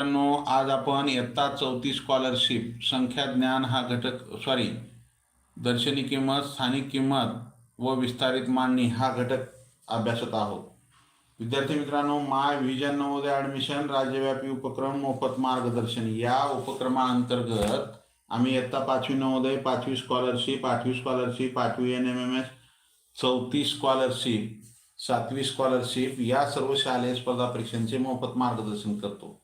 मित्रांनो आज आपण इयत्ता चौथी स्कॉलरशिप संख्या ज्ञान हा घटक सॉरी दर्शनी किंमत स्थानिक किंमत व विस्तारित मांडणी हा घटक अभ्यासत आहोत. विद्यार्थी मित्रांनो माय विजन नवोदय ॲडमिशन राज्यव्यापी उपक्रम मोफत मार्गदर्शन. या उपक्रमाअंतर्गत आम्ही इयत्ता पाचवी नवोदय पाचवी स्कॉलरशिप आठवी स्कॉलरशिप आठवी एन एम एम एस चौथी स्कॉलरशिप सातवी स्कॉलरशिप या सर्व शालेय स्पर्धा परीक्षांचे मोफत मार्गदर्शन करतो.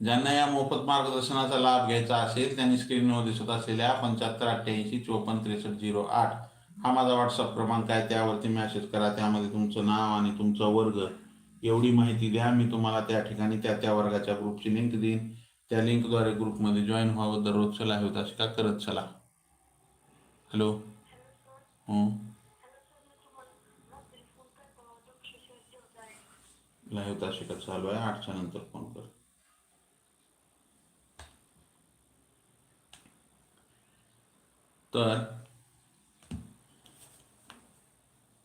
ज्यांना या मोफत मार्गदर्शनाचा लाभ घ्यायचा असेल त्यांनी स्क्रीनवर दिसत असलेल्या पंच्याहत्तर अठ्ठ्याऐंशी चोपन्न त्रेसष्ट झिरो आठ हा माझा व्हॉट्सअप क्रमांक आहे. त्यावरती मॅसेज करा. त्यामध्ये तुमचं नाव आणि तुमचा वर्ग एवढी माहिती द्या. मी तुम्हाला त्या ठिकाणी त्या त्या वर्गाच्या ग्रुपची लिंक देईन. त्या लिंकद्वारे ग्रुपमध्ये जॉईन व्हावं. दररोज चला होता का करत चला हॅलो लाईव्ह तासिका चालू आहे. आठच्या नंतर फोन कर. तर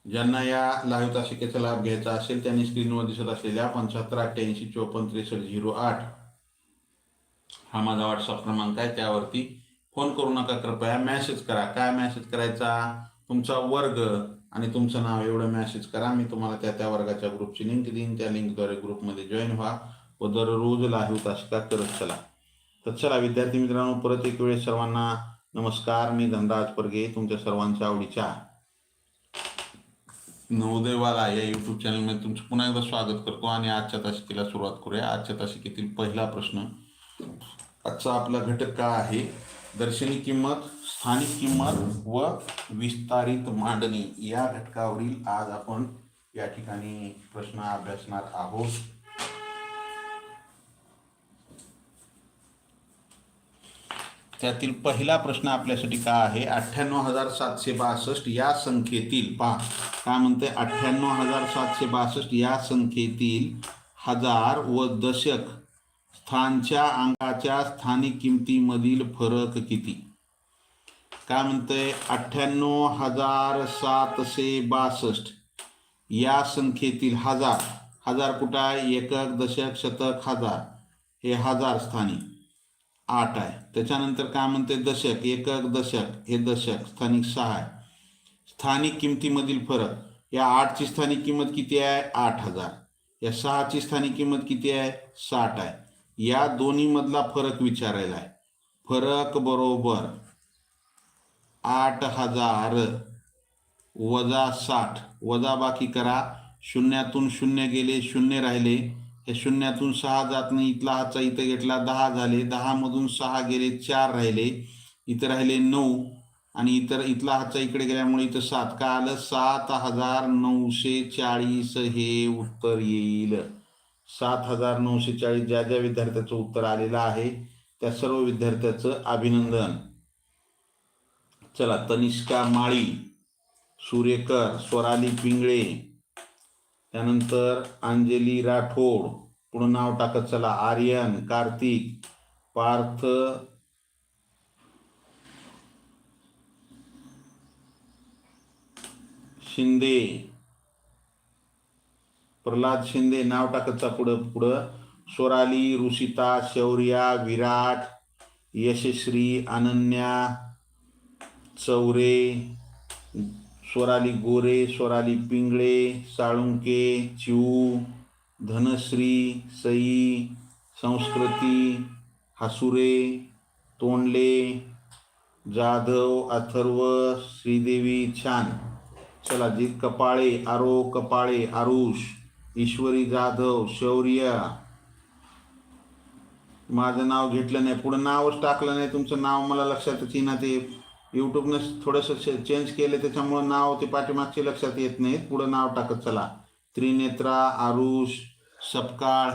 ज्यांना या लाईव्ह तासिकेचा लाभ घ्यायचा असेल त्यांनी स्क्रीनवर दिसत असलेल्या पंच्याहत्तर अठ्ठ्याऐंशी चोपन्न त्रेसष्ट झिरो आठ हा माझा व्हॉट्सअप क्रमांक आहे. त्यावरती फोन करू नका कृपया मेसेज करा. काय मेसेज करायचा? तुमचा वर्ग आणि तुमचं नाव एवढं मेसेज करा. मी तुम्हाला त्या त्या वर्गाच्या ग्रुपची लिंक देईन. त्या लिंकद्वारे ग्रुपमध्ये जॉईन व्हा. व दररोज लाईव्ह तासिका करत चला. तर चला विद्यार्थी मित्रांनो परत एक वेळेस सर्वांना नमस्कार मी धनराज परगे तुमच्या सर्वांच्या आवडीच्या नवोदयवाला या युट्यूब चॅनलमध्ये तुमचं पुन्हा एकदा स्वागत करतो आणि आजच्या तासिकेला सुरुवात करूया. आजच्या तासिकेतील पहिला प्रश्न आजचा आपला घटक काय आहे? दर्शनी किंमत स्थानिक किंमत व विस्तारित मांडणी या घटकावरील आज आपण या ठिकाणी प्रश्न अभ्यासणार आहोत. त्यातील पहिला प्रश्न आपल्यासाठी काय आहे? अठ्ठ्याण्णव हजार सातशे बासष्ट या संख्येतील पहा काय म्हणते अठ्ठ्याण्णव हजार सातशे बासष्ट या संख्येतील हजार व दशक स्थानच्या अंकाच्या स्थानिक किमतीमधील फरक किती? काय म्हणते अठ्ठ्याण्णव हजार सातशे बासष्ट या संख्येतील हजार हजार कुठं आहे? एकक दशक शतक हजार हे हजार स्थानिक. आठ आहे. त्याच्यानंतर काय म्हणते दशक एकक दशक हे दशक स्थानिक सहा आहे. स्थानिक किमतीमधील फरक या आठची स्थानिक किंमत किती आहे? आठ हजार. या सहाची स्थानिक किंमत किती आहे? साठ आहे. या दोन्हीमधला फरक विचारायला आहे. फरक बरोबर आठ हजार वजा साठ. वजा बाकी करा. शून्यातून शून्य गेले शून्य राहिले. हे शून्यातून सहा जात नाही इथला हाचा इथं घेतला दहा झाले दहामधून सहा गेले चार राहिले इथं राहिले नऊ आणि इतर इथला हाचा इकडे गेल्यामुळे इथं सात. का आलं? सात हजार नऊशे चाळीस हे उत्तर येईल. सात हजार नऊशे चाळीस ज्या ज्या विद्यार्थ्याचं उत्तर आलेलं आहे त्या सर्व विद्यार्थ्याचं अभिनंदन. चला तनिष्का माळी सूर्यकर स्वराली पिंगळे त्यानंतर अंजली राठोड पुढं नाव टाकत चला आर्यन कार्तिक पार्थ शिंदे प्रल्हाद शिंदे नाव टाकतचा पुढं पुढं. स्वराली ऋषिता शौर्या विराट यशश्री अनन्या चौरे स्वराली गोरे स्वराली पिंगळे साळुंके चिऊ धनश्री सई संस्कृती हसुरे तोंडले जाधव अथर्व श्रीदेवी छान. चला जी कपाळे आरो कपाळे आरुष ईश्वरी जाधव शौर्य. माझं नाव घेतलं नाही पुढं नावच टाकलं नाही तुमचं नाव मला लक्षातच येईना ते. यूट्यूबनं थोडंसं चेंज केलं त्याच्यामुळं नाव ते पाठीमागचे लक्षात येत नाहीत. पुढं नाव टाकत चला. त्रिनेत्रा आरुष सपकाळ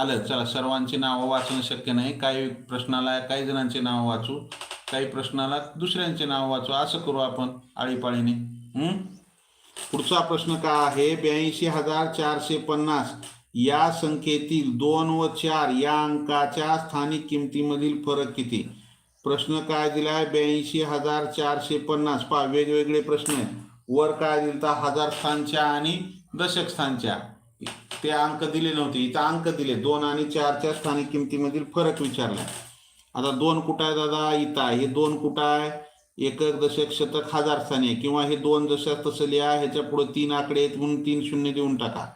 आलं. चला सर्वांची नावं वाचणं शक्य नाही. काही प्रश्नाला काही जणांची नावं वाचू. काही प्रश्नाला दुसऱ्यांचे नाव वाचू. असं करू आपण आळीपाळीने. पुढचा प्रश्न काय आहे? ब्याऐंशी हजार चारशे पन्नास. या संख्येतील दोन व चार या अंकाच्या स्थानिक किमतीमधील फरक किती? प्रश्न काय दिलाय? ब्याऐंशी हजार चारशे पन्नास. पहा वेगवेगळे प्रश्न आहेत. वर काय दिलता? हजार स्थानच्या आणि दशक स्थानच्या. ते अंक दिले नव्हते. इथं अंक दिले. दोन आणि चारच्या स्थानिक किमतीमधील फरक विचारला. आता दोन कुठं आहे दादा? इथं आहे. हे दोन कुठं आहे? एकक दशक शतक हजार स्थानी आहे किंवा हे दोन दशक तसं लिहा ह्याच्या पुढे तीन आकडे आहेत म्हणून तीन शून्य देऊन टाका.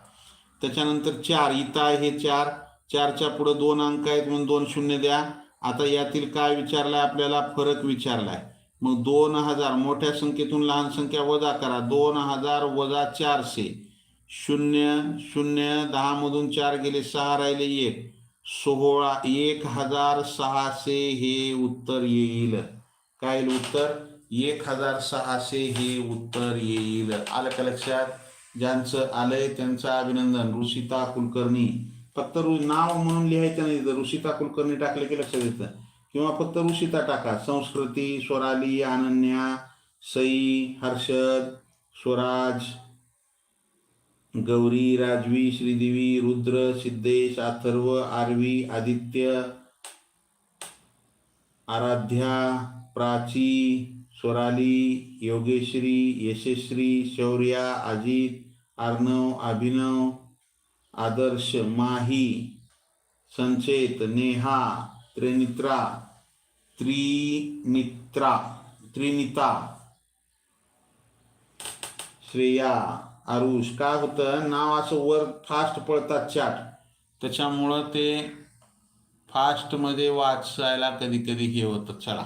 त्याच्यानंतर चार. इथं आहे हे चार. चारच्या पुढे दोन अंक आहेत म्हणून दोन शून्य द्या. आता यातील काय विचारलाय? आपल्याला फरक विचारलाय. मग दोन हजार मोठ्या संख्येतून लहान संख्या वजा करा. दोन हजार वजा चारशे. शून्य शून्य दहा मधून चार गेले सहा राहिले एक. सोहळा एक हजार सहाशे हे उत्तर येईल. काय येईल उत्तर? एक हजार सहाशे हे उत्तर येईल. आलं का लक्षात? ज्यांचं आलंय त्यांचं अभिनंदन. ऋषिता कुलकर्णी. फक्त नाव म्हणून लिहायचं नाही ऋषिता कुलकर्णी टाकले की लक्षात येतं. किंवा फक्त ऋषिता टाका संस्कृती स्वराली अनन्या सई हर्षद स्वराज गौरी राजवी श्रीदेवी रुद्र सिद्धेश अथर्व आरवी आदित्य आराध्या प्राची स्वराली योगेश्री यशस्वी शौर्या अजित अर्णव अभिनव आदर्श माही संचेत नेहा त्रिनित्रा त्रिनित्रा त्रिनिता श्रेया आरुष. काय होतं? नाव असं वर फास्ट पळतात चाट त्याच्यामुळं ते फास्टमध्ये वाचायला कधी कधी हे होतं. चला.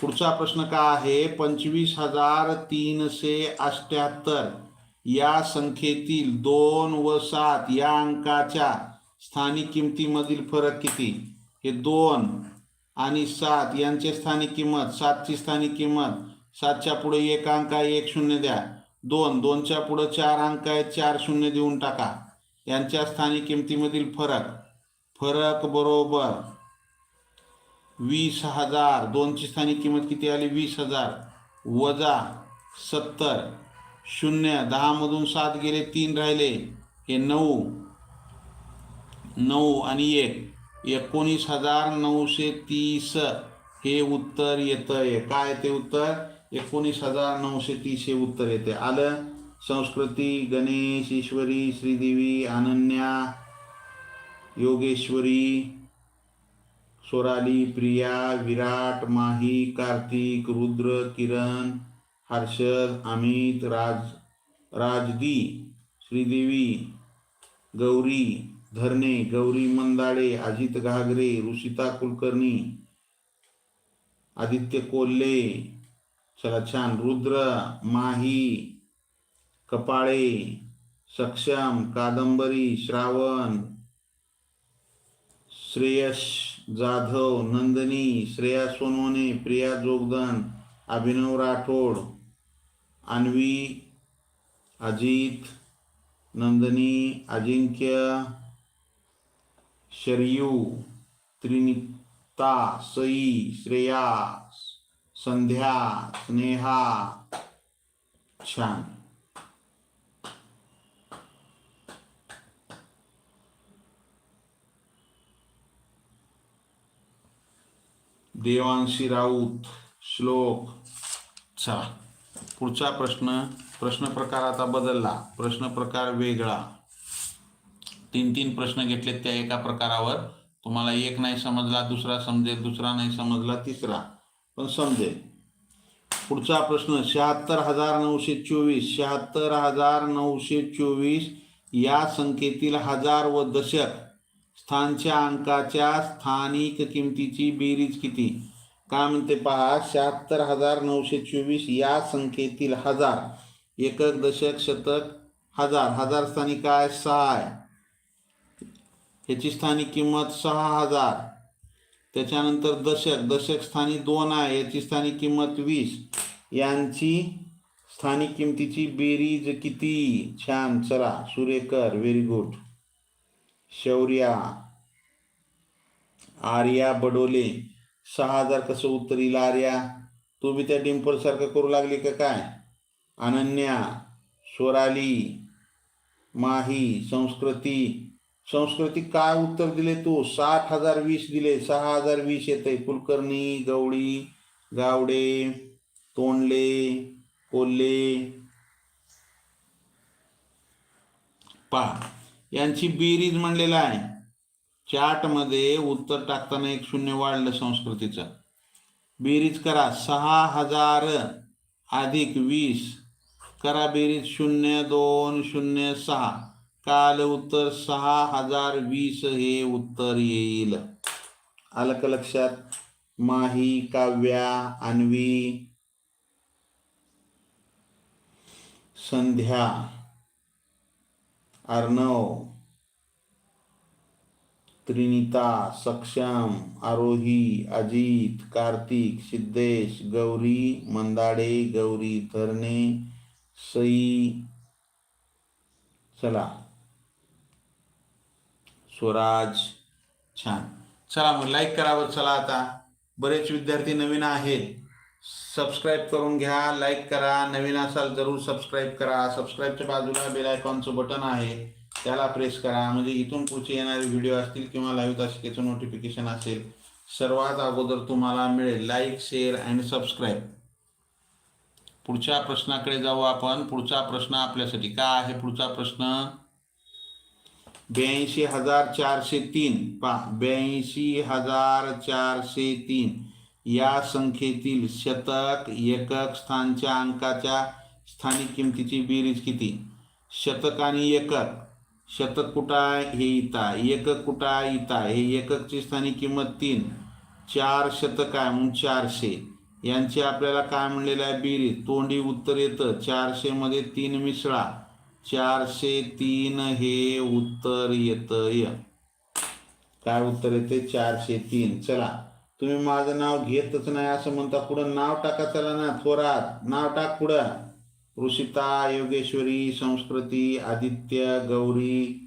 पुढचा प्रश्न काय आहे? पंचवीस हजार तीनशे अष्ट्याहत्तर या संख्येतील दोन व सात या अंकाच्या स्थानिक किमतीमधील फरक किती? हे दोन आणि सात यांचे स्थानिक किंमत सातची स्थानिक किंमत सातच्या पुढे एक अंक आहे एक शून्य द्या. दोन दोनच्या पुढे चार अंक आहे चार शून्य देऊन टाका. यांच्या स्थानिक किमतीमधील फरक. फरक बरोबर वीस हजार. दोनची स्थानिक किंमत किती आली? वीस हजार. वजा सत्तर. शून्य दहामधून सात गेले तीन राहिले. हे नऊ. नऊ आणि एक. एकोणीस हजार नऊशे तीस. हे उत्तर येतंय. काय ते उत्तर? एकोणीस हजार नऊशे तीस हे उत्तर येते आलं? संस्कृती गणेश ईश्वरी श्रीदेवी अनन्या योगेश्वरी सोराली प्रिया विराट माही कार्तिक रुद्र किरण हर्षद अमित राज राजदी श्रीदेवी गौरी धरणे गौरी मंदाडे अजित घागरे ऋषिता कुलकर्णी आदित्य कोल्हे चला छान रुद्र माही कपाळे सक्षम कादंबरी श्रावण श्रेयश जाधव नंदनी श्रेया सोनवणे प्रिया जोगदन अभिनव राठोड अन्वी अजित नंदनी अजिंक्य शरयू त्रिनिता सई श्रेया संध्या स्नेहा छान. देवांशी राऊत श्लोक चला. पुढचा प्रश्न प्रश्न प्रकार आता बदलला. प्रश्न प्रकार वेगळा. तीन तीन प्रश्न घेतलेत त्या एका प्रकारावर. तुम्हाला एक नाही समजला दुसरा समजेल दुसरा नाही समजला तिसरा. पण समजेल. पुढचा प्रश्न शहात्तर हजार नऊशे चोवीस शहात्तर हजार नऊशे चोवीस या संख्येतील हजार व दशक स्थानच्या अंकाच्या स्थानिक किमतीची बेरीज किती? काय म्हणते पहा शहात्तर हजार नऊशे चोवीस या संख्येतील हजार एकक दशक शतक हजार. हजार स्थानी काय? सहा आहे. ह्याची स्थानिक किंमत सहा हजार. त्याच्यानंतर दशक दशक स्थानी दोन आहे याची स्थानिक किंमत वीस. यांची स्थानिक किमतीची बेरीज किती? छान चला सुरेकर व्हेरी गुड शौर्या आर्या बडोले सहा हजार कसं उत्तर येईल आर्या तू बी त्या डिम्पलसारखं करू लागली का काय? अनन्या स्वराली माही संस्कृती. संस्कृती काय उत्तर दिले तू? साठ हजार वीस दिले सहा हजार वीस येते कुलकर्णी गवळी गावडे तोंडले कोल्हे. पहा यांची बेरीज म्हणलेला आहे. चार्टमध्ये उत्तर टाकताना एक शून्य वाढलं संस्कृतीचं. बेरीज करा. सहा हजार अधिक वीस. करा बेरीज शून्य दोन शून्य सहा. काल उत्तर सहा हजार वीस हे उत्तर येईल. आलं का लक्षात. माही काव्या अन्वी. संध्या. अर्णव. त्रिनिता सक्षम आरोही अजित कार्तिक सिद्धेश गौरी मंदाडे गौरी धरणे सई चला. स्वराज छान. चला मग लाईक करावं चला आता. बरेच विद्यार्थी नवीन आहेत. सबस्क्राईब करून घ्या लाईक करा. नवीन असाल जरूर सबस्क्राईब करा. सबस्क्राईबच्या बाजूला बेल आयकॉनचं बटन आहे. त्याला प्रेस करा. म्हणजे इथून पुढचे येणारे व्हिडिओ असतील किंवा लाईव्ह तासिकेचं नोटिफिकेशन असेल सर्वात अगोदर तुम्हाला मिळेल लाईक शेअर अँड सबस्क्राईब पुढच्या प्रश्नाकडे जाऊ आपण. पुढचा प्रश्न आपल्यासाठी काय आहे? पुढचा प्रश्न ब्याऐंशी हजार चारशे तीन. पा ब्याऐंशी हजार चारशे तीन. या संख्येतील शतक एकक स्थानच्या अंकाच्या स्थानिक किमतीची बेरीज किती? शतक आणि एकक. शतक हे इता एकक कुटा आहे? हे एककची स्थानी किंमत तीन. चार शतक आहे म्हणून चारशे. यांची आपल्याला काय म्हणलेलं आहे? बेरीज. तोंडी उत्तर येतं. चारशेमध्ये तीन मिसळा. चारशे तीन हे उत्तर येतं. य. काय उत्तर येते? चारशे तीन. चला. तुम्ही माझं नाव घेतच नाही असं म्हणता. पुढं नाव टाका. चला ना. थोरात. नाव टाक पुढं. ऋषिता योगेश्वरी संस्कृती आदित्य गौरी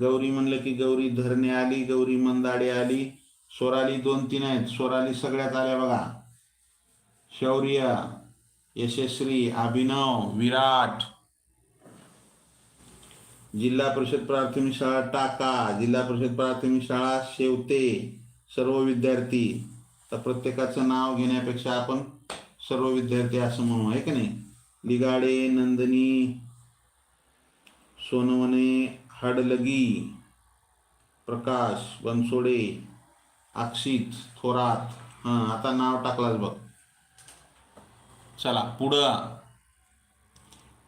गौरी म्हणलं की गौरी धरणे आली गौरी मंदाडे आली स्वराली दोन तीन आहेत स्वराली सगळ्यात आल्या बघा. शौर्य यशस्वी अभिनव विराट. जिल्हा परिषद प्राथमिक शाळा टाका जिल्हा परिषद प्राथमिक शाळा शेवते सर्व विद्यार्थी. तर प्रत्येकाचं नाव घेण्यापेक्षा आपण सर्व विद्यार्थी असं म्हणू आहे की नाही? लिगाडे नंदनी सोनवणे हडलगी प्रकाश बनसोडे अक्षित थोरात. हां आता नाव टाकलाच बघ. चला पुढं.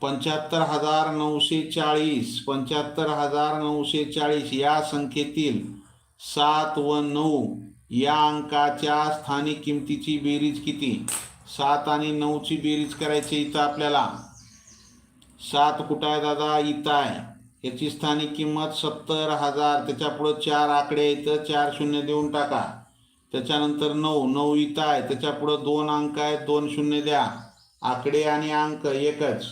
पंच्याहत्तर हजार नऊशे चाळीस पंच्याहत्तर हजार नऊशे चाळीस या संख्येतील सात व नऊ या अंकाच्या स्थानिक किमतीची बेरीज किती? सात आणि नऊची बेरीज करायची इथं आपल्याला. सात कुठं आहे दादा? इथं आहे. याची स्थानिक किंमत सत्तर हजार. त्याच्या पुढं चार आकडे इथं चार शून्य देऊन टाका. त्याच्यानंतर नऊ नऊ इथं आहे. त्याच्या पुढं दोन अंक आहेत. दोन शून्य द्या. आकडे आणि अंक एकच.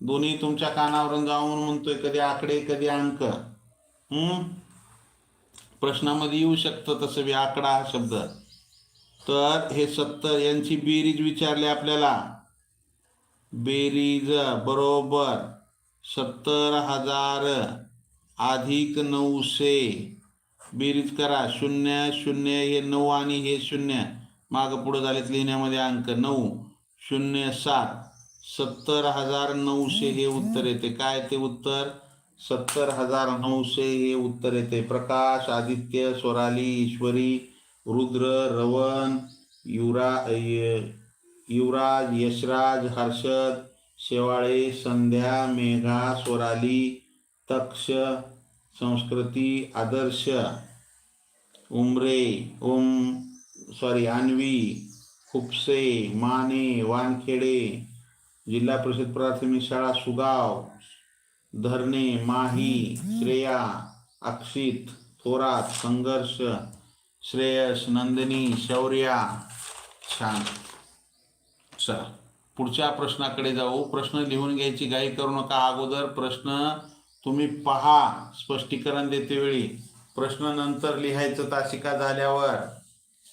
दोन्ही तुमच्या कानावरून जाऊन म्हणतोय कधी आकडे कधी अंक. हम्म? प्रश्नामध्ये येऊ शकतं तसं बी आकडा हा शब्द. तर हे सत्तर यांची बेरीज विचारली आपल्याला. बेरीज बरोबर सत्तर हजार अधिक नऊशे. बेरीज करा. शून्य शून्य हे नऊ आणि हे शून्य. मागं पुढं झालेत लिहिण्यामध्ये अंक नऊ शून्य सात. सत्तर हजार नऊशे हे उत्तर येते. काय ते उत्तर? सत्तर हजार नऊशे हे उत्तर येते. प्रकाश आदित्य स्वराली ईश्वरी रुद्र रवन युवरा य- युवराज, यशराज, हर्षद, शेवाळे, संध्या, मेघा, स्वराली, तक्ष, संस्कृती, आदर्श, उमरे, ओम सॉरी अन्वी, खुपसे, माने, वानखेडे, जिल्हा परिषद प्राथमिक शाळा, सुगाव, धरणे, माही, श्रेया, अक्षित, थोरात, संघर्ष श्रेयस नंदिनी शौर्या छान. चला पुढच्या प्रश्नाकडे जाऊ. प्रश्न लिहून घ्यायची घाई करू नका. अगोदर प्रश्न तुम्ही पहा. स्पष्टीकरण देते वेळी. प्रश्न नंतर लिहायचं तासिका झाल्यावर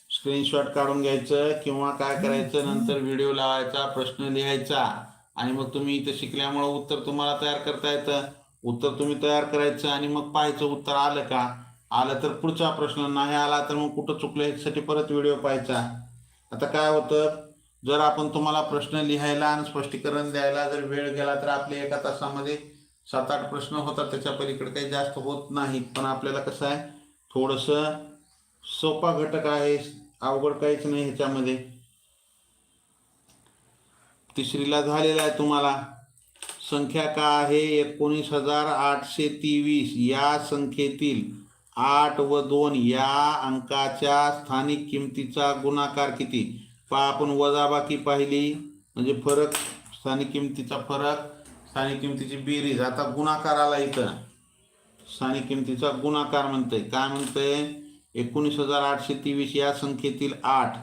स्क्रीनशॉट काढून घ्यायचं किंवा काय करायचं नंतर व्हिडिओ लावायचा प्रश्न लिहायचा. आणि मग तुम्ही इथं शिकल्यामुळं उत्तर तुम्हाला तयार करता येतं. उत्तर तुम्ही तयार करायचं आणि मग पाहायचं उत्तर आलं का? आलं तर पुढचा प्रश्न नाही आला तर मग कुठं चुकलं याच्यासाठी परत व्हिडिओ पाहायचा. आता काय होतं जर आपण तुम्हाला प्रश्न लिहायला आणि स्पष्टीकरण द्यायला जर वेळ गेला तर आपले एका तासामध्ये सात आठ प्रश्न होतात त्याच्या पलीकडे काही जास्त होत नाहीत. पण आपल्याला कसं आहे थोडंसं सोपा घटक आहे अवघड काहीच नाही ह्याच्यामध्ये. तिसरीला झालेला आहे तुम्हाला संख्या का आहे एकोणीस हजार आठशे तेवीस. या संख्येतील आठ व दोन या अंकाच्या स्थानिक किमतीचा गुणाकार किती? पहा आपण वजाबाकी पाहिली. म्हणजे फरक स्थानिक किमतीचा फरक स्थानिक किमतीची बेरीज. आता गुणाकार आला इथं. स्थानिक किमतीचा गुणाकार म्हणतंय. काय म्हणतंय? एकोणीस हजार आठशे तेवीस या संख्येतील आठ.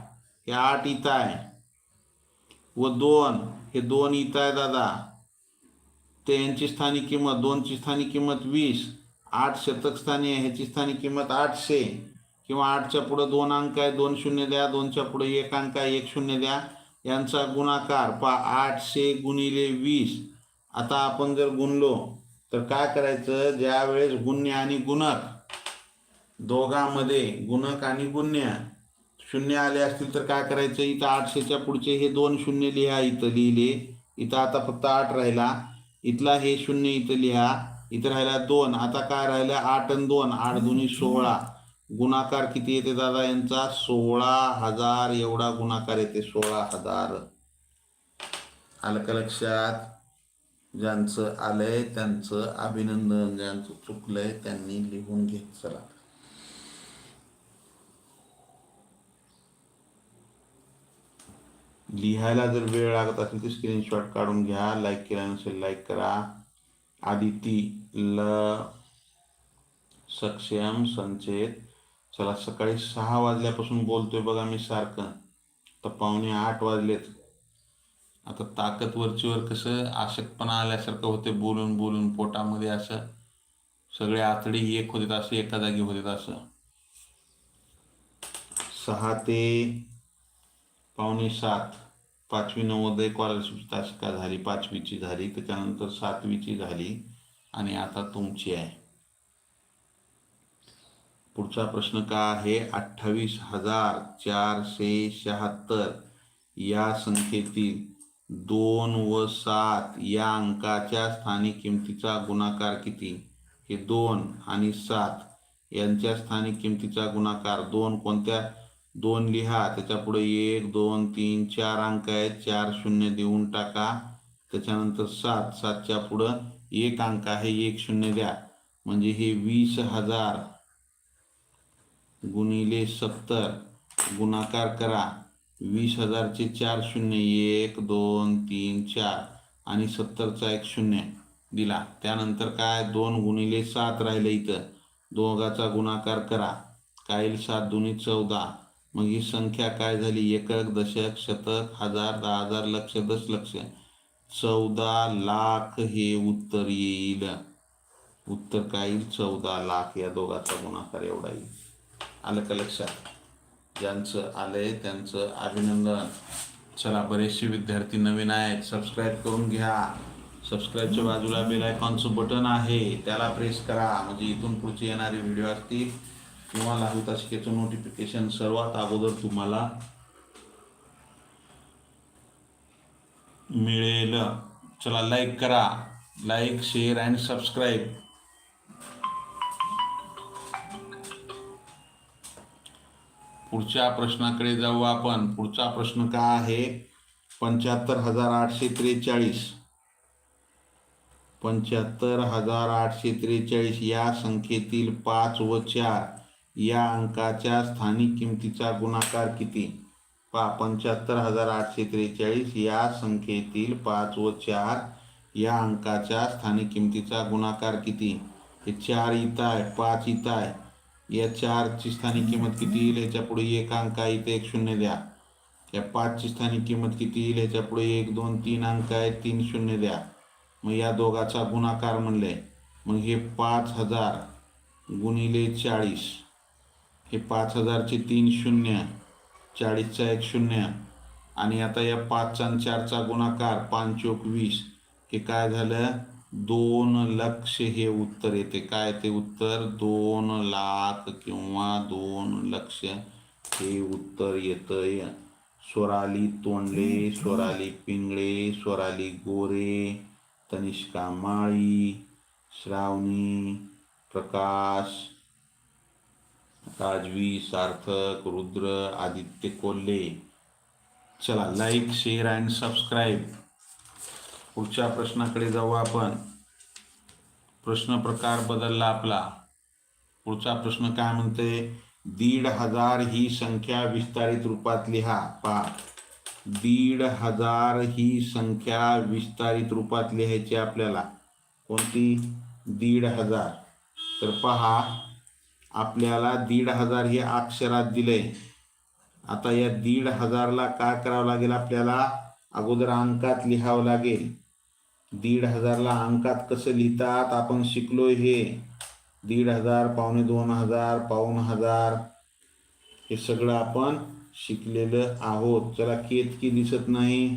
हे आठ इथं आहे. व दोन हे दोन इथं आहे दादा. ते यांची स्थानिक किंमत दोनची स्थानिक किंमत वीस. आठ शतक स्थानी आहे ह्याची स्थानी किंमत आठशे. किंवा आठच्या पुढं दोन अंक आहे दोन शून्य द्या दोनच्या पुढे एक अंक आहे एक शून्य द्या. यांचा गुणाकार पा आठशे गुणिले वीस. आता आपण जर गुणलो तर काय करायचं? ज्यावेळेस गुण्य आणि गुणक दोघांमध्ये गुणक आणि गुण्य शून्य आले असतील तर काय करायचं? इथं आठशेच्या पुढचे हे दोन शून्य लिहा इथं लिहिले. इथं आता फक्त आठ राहिला. इथला हे शून्य इथं लिहा. इथं राहिला दोन आता काय राहिलं आठ आणि दोन आठ दोन्ही सोळा. गुणाकार किती येते दादा यांचा? सोळा हजार एवढा गुणाकार येते सोळा हजार. आलं का लक्षात? ज्यांचं आलंय त्यांचं अभिनंदन ज्यांचं चुकलंय त्यांनी लिहून घेत चला. लिहायला जर वेळ लागत असेल तर स्क्रीनशॉट काढून घ्या. लाईक केला नसेल लाईक करा. आदिती ल सक्षम संचेत. चला सकाळी सहा वाजल्यापासून बोलतोय बघा मी सारखं. तर पावणे आठ वाजलेत. आता ताकद वरचीवर कसं आसक्तपणा आल्यासारखं होते बोलून बोलून पोटामध्ये असं. सगळे आतडी एक होते असं एका जागी होते असं. सहा ते पावणे सात. पाचवी नवोदय स्कॉलरशिप तासिका झाली पाचवीची झाली त्याच्यानंतर सातवीची झाली आणि आता तुमची आहे. पुढचा प्रश्न का आहे? अठ्ठावीस हजार चारशे शहात्तर या संख्येतील दोन व सात या अंकाच्या स्थानिक किमतीचा गुणाकार किती? हे दोन आणि सात यांच्या स्थानिक किमतीचा गुणाकार दोन कोणत्या दोन लिहा त्याच्यापुढे एक दोन तीन चार अंक आहेत. चार शून्य देऊन टाका. त्याच्यानंतर सात सातच्या पुढं एक अंक आहे एक शून्य द्या. म्हणजे हे वीस हजार गुणिले सत्तर गुणाकार करा. वीस हजारचे चार शून्य एक दोन तीन चार आणि सत्तरचा एक शून्य दिला. त्यानंतर काय? दोन गुणिले सात राहिलं इथं. दोघाचा गुणाकार करा. काही सात दोन्ही चौदा. मग ही संख्या काय झाली? एकक दशक शतक हजार दहा हजार लक्ष दशलक्ष. चौदा लाख हे उत्तर येईल. उत्तर काय येईल? चौदा लाख. या दोघाचा गुणाकार एवढा येईल. आलं का लक्षात? ज्यांचं आलंय त्यांचं अभिनंदन. चला बरेचसे विद्यार्थी नवीन आहेत. सबस्क्राईब करून घ्या. सबस्क्राईबच्या बाजूला बेल आयकॉनचं बटन आहे. त्याला प्रेस करा. म्हणजे इथून पुढचे येणारे व्हिडिओ असतील. किंवा लागू तासिकेचं नोटिफिकेशन सर्वात अगोदर तुम्हाला मिळेल. चला लाईक करा. लाईक शेअर अँड सबस्क्राईब पुढच्या प्रश्नाकडे जाऊ आपण. पुढचा प्रश्न का आहे? पंच्याहत्तर हजार आठशे त्रेचाळीस पंच्याहत्तर हजार आठशे त्रेचाळीस या संख्येतील पाच व चार. या अंकाच्या स्थानिक किमतीचा गुणाकार किती? पा पंच्याहत्तर हजार आठशे त्रेचाळीस या संख्येतील पाच व चार या अंकाच्या स्थानिक किमतीचा गुणाकार किती? हे चार इथं आहे पाच इथं आहे. या चारची स्थानिक किंमत किती येईल ह्याच्या पुढे एक अंक आहे इथे एक शून्य द्या. या पाचची स्थानिक किंमत किती येईल ह्याच्या पुढे एक दोन तीन अंक आहे तीन शून्य द्या. मग या दोघाचा गुणाकार म्हणले. मग हे पाच हजार गुणिले चाळीस. हे पाच हजारचे तीन शून्य चाळीसचा एक शून्य आणि आता या पाचचा आणि चारचा गुणाकार पाच चोक वीस हे काय झालं? दोन लक्ष हे उत्तर येते. काय ते उत्तर? दोन लाख किंवा दोन लक्ष हे उत्तर येतंय. स्वराली तोंडले स्वराली पिंगळे स्वराली गोरे तनिष्का माळी श्रावणी प्रकाश राजवी सार्थक रुद्र आदित्य कोल्हे. चला लाईक शेअर अँड सबस्क्राईब पुढच्या प्रश्नाकडे जाऊ आपण. प्रश्न प्रकार बदलला आपला. पुढचा प्रश्न काय म्हणते दीड हजार ही संख्या विस्तारित रूपात लिहा. पहा. दीड हजार ही संख्या विस्तारित रूपात लिहायची आपल्याला. कोणती? दीड हजार. तर पहा. आपल्याला दीड हजार हे अक्षरात दिले आता या दीड हजारला काय करावं लागेल आपल्याला? अगोदर अंकात लिहावं लागेल. दीड हजारला अंकात कसं लिहितात? आपण शिकलो हे. दीड हजार पावणे दोन हजार पाऊण हजार. हे सगळं आपण शिकलेलं आहोत. चला केतकी दिसत नाही.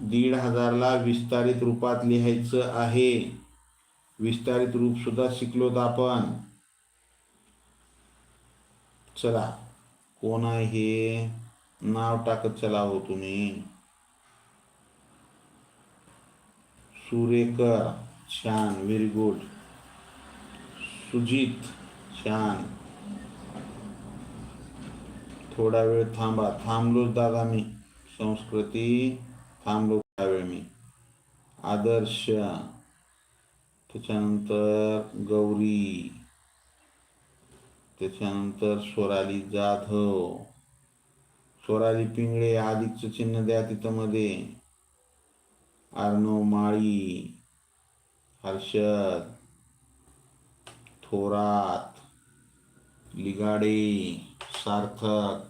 दीड हजारला विस्तारित रूपात लिहायचं आहे. विस्तारित रूप सुद्धा शिकलोत आपण. चला. कोण आहे हे नाव टाकत चला हो तुम्ही. सुरेकर छान व्हेरी गुड सुजित छान. थोडा वेळ थांबा. थांबलोच दादा मी. संस्कृती थांबलो थोडा वेळ मी. आदर्श. त्याच्यानंतर गौरी. त्याच्यानंतर स्वराली जाधव. स्वराली पिंगळे आधीचं चिन्ह द्या तिथं मध्ये अर्णव माळी हर्षद थोरात लिगाडे सार्थक.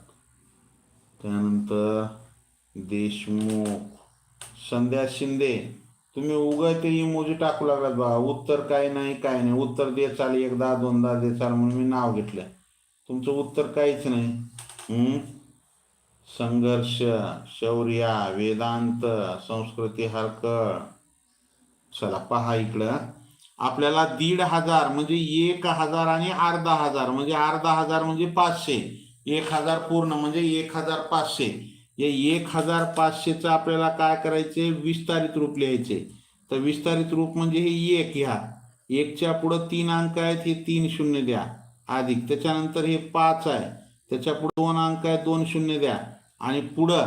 त्यानंतर देशमुख संध्या शिंदे. तुम्ही उगा ते इमोजी टाकू लागलात बा. उत्तर काय नाही काय नाही. उत्तर दे चाल. एकदा दोनदा दे चाल म्हणून मी नाव घेतलं. तुमचं उत्तर काहीच नाही. हम्म? संघर्ष शौर्या वेदांत संस्कृती हरकळ चला पहा इकडं. आपल्याला दीड हजार म्हणजे एक हजार आणि अर्धा हजार म्हणजे अर्धा हजार म्हणजे पाचशे. एक हजार पूर्ण म्हणजे एक हजार पाचशे. या एक हजार पाचशेचं आपल्याला काय करायचे? विस्तारित रूप लिहायचे. तर विस्तारित रूप म्हणजे हे एक ह्या एकच्या पुढं तीन अंक आहेत हे तीन शून्य द्या. अधिक. त्याच्यानंतर हे पाच आहे. त्याच्या पुढं दोन अंक आहेत दोन शून्य द्या. आणि पुढं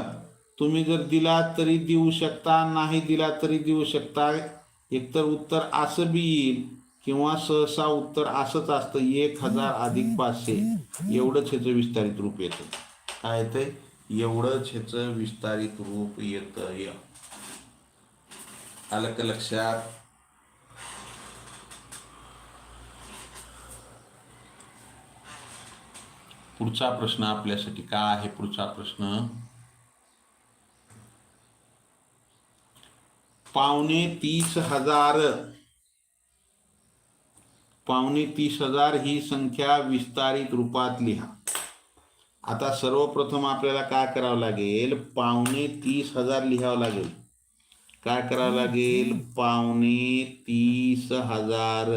तुम्ही जर दिला तरी देऊ शकता नाही दिला तरी देऊ शकता. एकतर उत्तर असं बी येईल किंवा सहसा उत्तर असंच असतं. एक हजार अधिक पाचशे. एवढंच ह्याचं विस्तारित रूप येतं. काय येतंय? एवढंच ह्याचं विस्तारित रूप येतं य. आलं का लक्षात? पुढचा प्रश्न आपल्यासाठी काय आहे? पुढचा प्रश्न. पावणे तीस हजार. पावणे तीस हजार ही संख्या विस्तारित रूपात लिहा. आता सर्वप्रथम आपल्याला काय करावं लागेल? पावणे तीस हजार लिहावं लागेल. काय करावं लागेल? पावणे तीस हजार.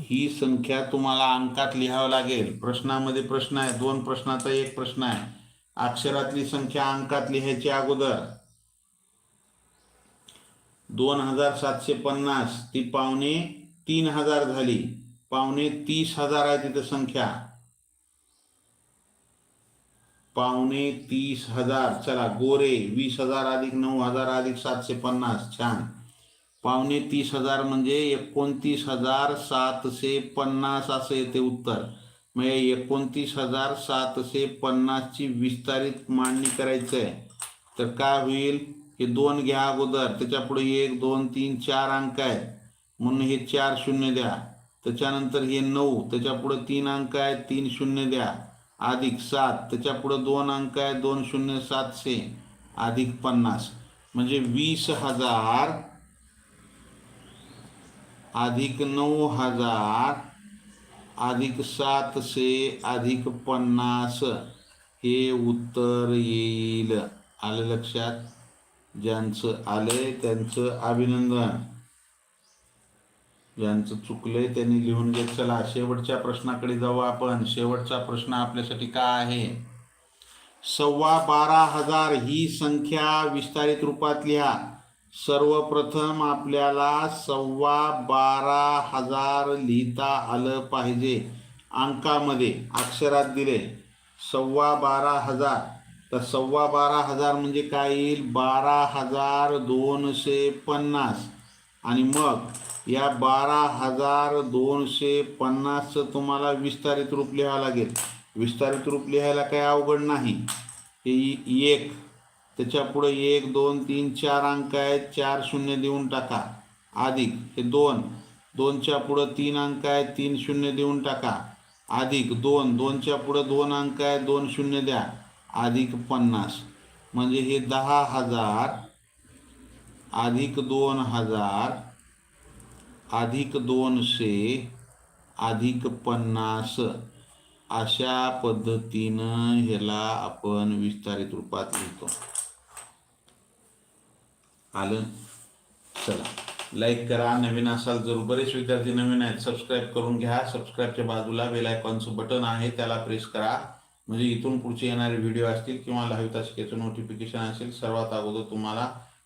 ही संख्या तुम्हाला अंकात लिहावं लागेल. प्रश्नामध्ये प्रश्न आहे. दोन प्रश्नाचा एक प्रश्न आहे. अक्षरातली संख्या अंकात लिहायची अगोदर. दोन हजार सातशे पन्नास. ती पावणे तीन हजार झाली. पावणे तीस हजार आहे तिथं संख्या. पावणे तीस हजार चला गोरे वीस हजार अधिक नऊ हजार अधिक सातशे पन्नास छान. पावणे तीस हजार म्हणजे एकोणतीस हजार सातशे पन्नास असं येते उत्तर. म्हणजे एकोणतीस हजार सातशे पन्नासची विस्तारित मांडणी करायचं आहे तर काय होईल? हे दोन घ्या अगोदर त्याच्या पुढे एक दोन तीन चार अंक आहेत. म्हणून हे चार शून्य द्या. त्याच्यानंतर हे नऊ त्याच्या पुढे तीन अंक आहेत तीन शून्य द्या. अधिक सात त्याच्या पुढे दोन अंक आहेत दोन शून्य सातशे अधिक पन्नास. म्हणजे वीस हजार अधिक नऊ हजार अधिक सातशे अधिक पन्नास. हे उत्तर येईल. आलं लक्षात? ज्यांचं आलंय त्यांचं अभिनंदन. ज्यांचं चुकलंय त्यांनी लिहून घेत चला शेवटच्या प्रश्नाकडे जाऊ आपण. शेवटचा प्रश्न आपल्यासाठी काय आहे? सव्वा बारा हजार ही संख्या विस्तारित रूपात लिहा. सर्वप्रथम आपल्याला सव्वा बारा हजार लिहिता आलं पाहिजे. अंकामध्ये अक्षरात दिले. सव्वा बारा हजार. तर सव्वा बारा हजार म्हणजे काय येईल? बारा हजार दोनशे पन्नास. आणि मग? या बारा हजार दोनशे पन्नासचं तुम्हाला विस्तारित रूप लिहावं लागेल. विस्तारित रूप लिहायला काही अवघड नाही. हे एक. त्याच्या पुढे एक दोन तीन चार अंक आहेत. चार शून्य देऊन टाका. अधिक. हे दोन. दोनच्या पुढं तीन अंक आहेत. तीन शून्य देऊन टाका. अधिक दोन. दोनच्या पुढं दोन अंक आहेत. दोन शून्य द्या. अधिक पन्नास. म्हणजे हे दहा हजार. अधिक दोन हजार. अधिक दोनशे अधिक पन्नास अशा पद्धतीनं ह्याला आपण विस्तारित रूपात लिहितो. आलं? चला. लाईक करा. नवीन असाल जर बरेच विद्यार्थी नवीन आहेत. सबस्क्राईब करून घ्या. सबस्क्राईबच्या बाजूला बेल आयकॉनचं बटन आहे. त्याला प्रेस करा. म्हणजे इथून पुढचे येणारे व्हिडिओ असतील किंवा लाईव्ह तासिकेचं नोटिफिकेशन असेल सर्वात अगोदर तुम्हाला